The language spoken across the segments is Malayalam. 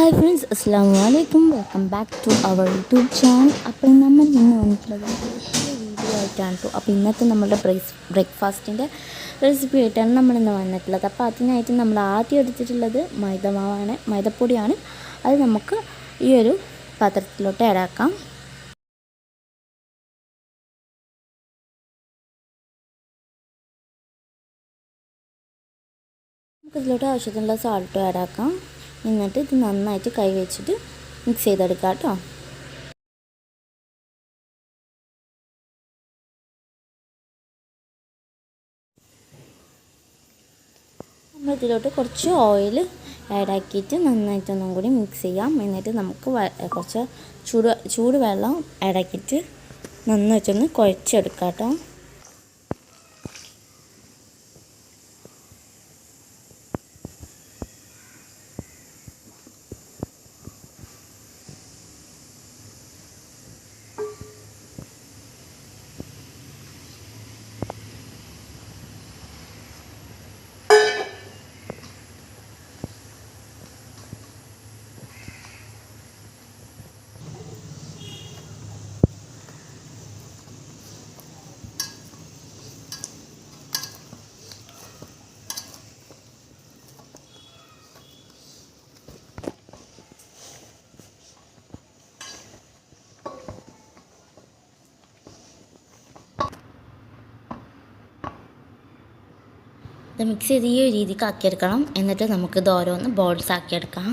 ഹായ് ഫ്രണ്ട്സ് അസ്സാം വലൈക്കും welcome back to our YouTube channel അപ്പോൾ നമ്മൾ ഇന്ന് വന്നിട്ടുള്ളത് വീഡിയോ ആയിട്ടാണ്. കേട്ടോ അപ്പോൾ ഇന്നത്തെ നമ്മുടെ ബ്രേക്സ് ബ്രേക്ക്ഫാസ്റ്റിന്റെ റെസിപ്പി ആയിട്ടാണ് നമ്മൾ ഇന്ന് വന്നിട്ടുള്ളത്. അപ്പോൾ അതിനായിട്ട് നമ്മൾ ആദ്യം എടുത്തിട്ടുള്ളത് മൈദമാവാണ് മൈദപ്പൊടിയാണ്. അത് നമുക്ക് ഈ ഒരു പാത്രത്തിലോട്ട് ഇടാക്കാം നമുക്കിതിലോട്ട് ആവശ്യത്തിനുള്ള സാൾട്ട് ആഡ് ആക്കാം. എന്നിട്ട് ഇത് നന്നായിട്ട് കൈ വെച്ചിട്ട് മിക്സ് ചെയ്തെടുക്കാം കേട്ടോ. നമ്മൾ കുറച്ച് ഓയിൽ ആഡ് ആക്കിയിട്ട് നന്നായിട്ട് ഒന്നും കൂടി മിക്സ് ചെയ്യാം. എന്നിട്ട് നമുക്ക് കുറച്ച് ചൂട് ചൂട് വെള്ളം ആഡ് ആക്കിയിട്ട് നന്നായിട്ടൊന്ന് കുഴച്ചെടുക്കാം കേട്ടോ. ഇത് മിക്സ് ചെയ്ത് ഈ ഒരു രീതിക്ക് ആക്കിയെടുക്കണം. എന്നിട്ട് നമുക്ക് ഇത് ഓരോന്ന് ബോൾസ് ആക്കിയെടുക്കാം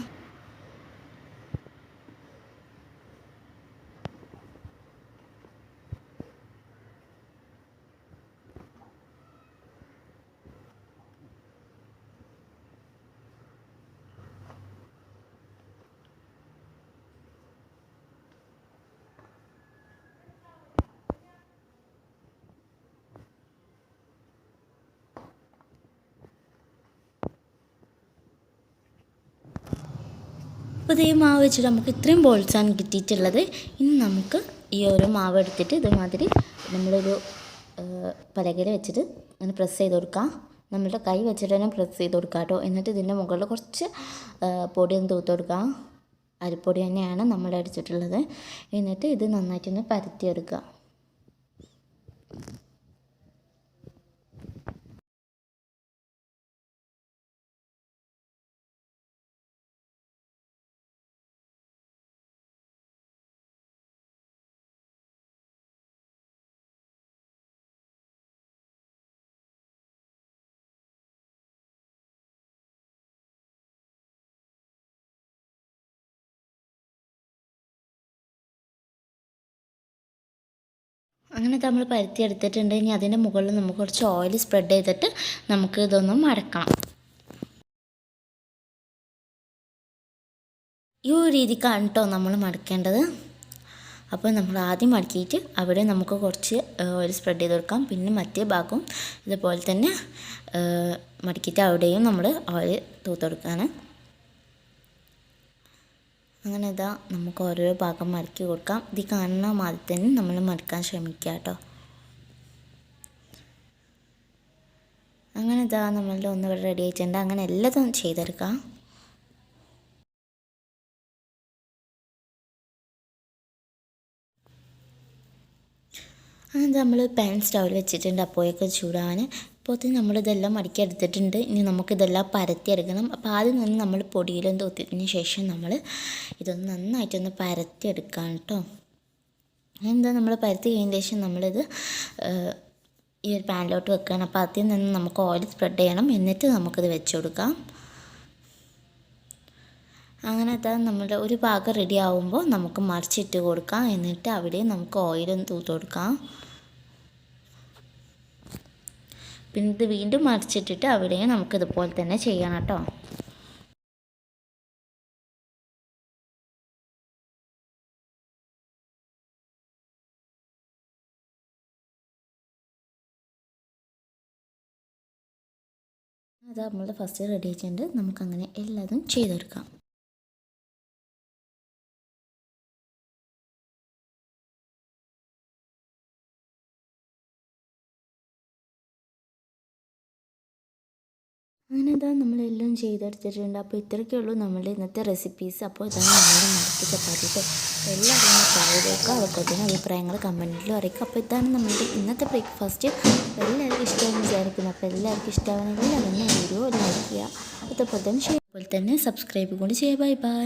അപ്പോൾ മാവ് വെച്ചിട്ട് നമുക്ക് ഇത്രയും ബോൾസാണ് കിട്ടിയിട്ടുള്ളത്. ഇനി നമുക്ക് ഈ ഓരോ മാവ് എടുത്തിട്ട് ഇതേമാതിരി നമ്മളൊരു പലകയിൽ വെച്ചിട്ട് അങ്ങനെ പ്രസ് ചെയ്ത് കൊടുക്കാം. നമ്മളുടെ കൈ വെച്ചിട്ട് തന്നെ പ്രസ് ചെയ്ത് കൊടുക്കാം കേട്ടോ. എന്നിട്ട് ഇതിന്റെ മുകളിൽ കുറച്ച് പൊടി ഒന്ന് തൂത്ത് കൊടുക്കാം. അരിപ്പൊടി തന്നെയാണ് നമ്മൾ അടിച്ചിട്ടുള്ളത് എന്നിട്ട് ഇത് നന്നായിട്ടൊന്ന് പരത്തിയെടുക്കുക അങ്ങനെ നമ്മൾ പരുത്തി എടുത്തിട്ടുണ്ട്. ഇനി അതിന്റെ മുകളിൽ നമുക്ക് കുറച്ച് ഓയിൽ സ്പ്രെഡ് ചെയ്തിട്ട് നമുക്ക് ഇതൊന്ന് മടക്കണം. ഈ ഒരു രീതിക്കാണ് കേട്ടോ നമ്മൾ മടക്കേണ്ടത്. അപ്പോൾ നമ്മൾ ആദ്യം മടക്കിയിട്ട് അവിടെ നമുക്ക് കുറച്ച് ഓയിൽ സ്പ്രെഡ് ചെയ്ത് കൊടുക്കാം. പിന്നെ മറ്റേ ഭാഗവും ഇതുപോലെ തന്നെ മടക്കിയിട്ട് അവിടെയും നമ്മൾ ഓയിൽ തൂത്ത് കൊടുക്കുകയാണ്. അങ്ങനെ ഇതാ നമുക്ക് ഓരോ ഭാഗം മറക്കി കൊടുക്കാം. ഇത് കാണുന്ന മാതിരി തന്നെ നമ്മൾ മടക്കാൻ ശ്രമിക്കുക കേട്ടോ അങ്ങനെ ഇതാ നമ്മളുടെ ഒന്ന് ഇവിടെ റെഡി ആയിട്ടുണ്ട്. അങ്ങനെ എല്ലാതും ചെയ്തെടുക്കാം. അങ്ങനെ നമ്മൾ പാൻ സ്റ്റൗവിൽ വെച്ചിട്ടുണ്ട്. അപ്പോഴൊക്കെ ചൂടാൻ അപ്പോഴത്തേന് നമ്മളിതെല്ലാം മടക്കി എടുത്തിട്ടുണ്ട് ഇനി നമുക്കിതെല്ലാം പരത്തിയെടുക്കണം. അപ്പോൾ ആദ്യം തന്നെ നമ്മൾ പൊടിയിലും തോത്തിയതിന് ശേഷം നമ്മൾ ഇതൊന്ന് നന്നായിട്ടൊന്ന് പരത്തിയെടുക്കാം കേട്ടോ. എന്താ നമ്മൾ പരത്തി കഴിഞ്ഞ ശേഷം നമ്മളിത് ഈ ഒരു പാനിലോട്ട് വെക്കുകയാണ് അപ്പോൾ ആദ്യം നിന്ന് നമുക്ക് ഓയിൽ സ്പ്രെഡ് ചെയ്യണം. എന്നിട്ട് നമുക്കിത് വെച്ച് കൊടുക്കാം അങ്ങനെ അതാ നമ്മുടെ ഒരു ഭാഗം റെഡി ആവുമ്പോൾ നമുക്ക് മറിച്ചിട്ട് കൊടുക്കാം. എന്നിട്ട് അവിടെ നമുക്ക് ഓയിലൊന്ന് തൂത്ത് കൊടുക്കാം പിന്നെ ഇത് വീണ്ടും മറിച്ചിട്ടിട്ട് അവിടെയും നമുക്ക് ഇതുപോലെ തന്നെ ചെയ്യണം കേട്ടോ. അത് നമ്മൾ ഫസ്റ്റ് റെഡി ആയിട്ടുണ്ട് നമുക്കങ്ങനെ എല്ലാതും ചെയ്തെടുക്കാം. അങ്ങനെ ഇതാ നമ്മളെല്ലാം ചെയ്തെടുത്തിട്ടുണ്ട്. അപ്പോൾ ഇത്രയൊക്കെ ഉള്ളൂ നമ്മുടെ ഇന്നത്തെ റെസിപ്പീസ് അപ്പോൾ ഇതാണ് നമ്മുടെ മടക്കി ചപ്പാത്തിയിട്ട് എല്ലാവരും കറിയിലേക്കും അതുപോലെ തന്നെ അഭിപ്രായങ്ങൾ കമന്റിലും അറിയിക്കുക. അപ്പോൾ ഇതാണ് നമ്മുടെ ഇന്നത്തെ ബ്രേക്ക്ഫാസ്റ്റ് എല്ലാവർക്കും ഇഷ്ടമെന്ന് വിചാരിക്കുന്നു. അപ്പോൾ എല്ലാവർക്കും ഇഷ്ടമാണെങ്കിൽ അതൊന്ന് വീഡിയോ ലൈക്ക് ചെയ്യുക. അതുപോലെ തന്നെ അതുപോലെ തന്നെ സബ്സ്ക്രൈബ് കൂടി ചെയ്യുക. Bye bye